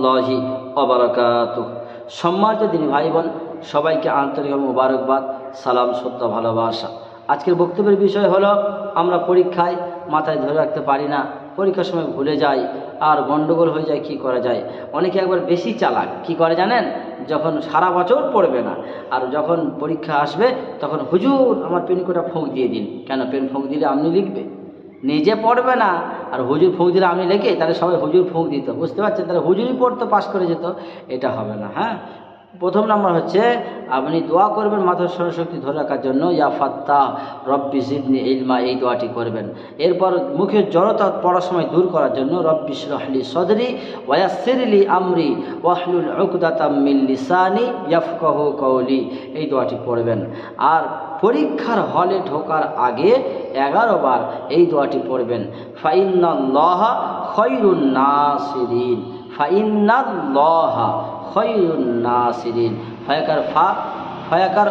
রহমতুল্লাহি অবরাকাত সম্মানিত দিন ভাই বোন সবাইকে আন্তরিক মোবারকবাদ, সালাম, সত্য, ভালোবাসা। আজকের বক্তব্যের বিষয় হলো, আমরা পরীক্ষায় মাথায় ধরে রাখতে পারি না, পরীক্ষার সময় ভুলে যাই, আর গন্ডগোল হয়ে যায়, কি করা যায়? অনেকে একবার বেশি চালাক, কি করে জানেন? যখন সারা বছর পড়বে না, আর যখন পরীক্ষা আসবে, তখন হুজুর আমার পেন কোটা ফুঁক দিয়ে দিন। কেন? পেন ফোঁক দিলে আপনি লিখবে। নিজে পড়বে না আর হুজুর ফুঁক দিলে আপনি লেখে, তাহলে সবাই হুজুর ফুঁক দিত। বুঝতে পারছেন? তাহলে হুজুরই পড়তো পাস করে যেত, এটা হবে না হ্যাঁ? প্রথম নাম্বার হচ্ছে, আপনি দোয়া করবেন, মাথার সরশক্তি ধরে রাখার জন্য, ইয়া ফাত্তা, রব্বি জিদনি ইলমা, এই দোয়াটি করবেন। এরপর মুখের জড়তা পড়ার সময় দূর করার জন্য, রব্বি শরহলি সদরি ওয়াসিরলি আমরি ওয়াহলুল উকদাতাম মিন লিসানি ইয়াফকাহু কওলি, এই দোয়াটি পড়বেন। আর পরীক্ষার হলে ঢোকার আগে এগারো বার এই দোয়াটি পড়বেন। ফাইন্নাল্লাহ খৈরুন্নাসিরিন ফাইন্নাল্লাহ খৈরুন নাসিরিন। ফায়াকার ফা ফায়াকার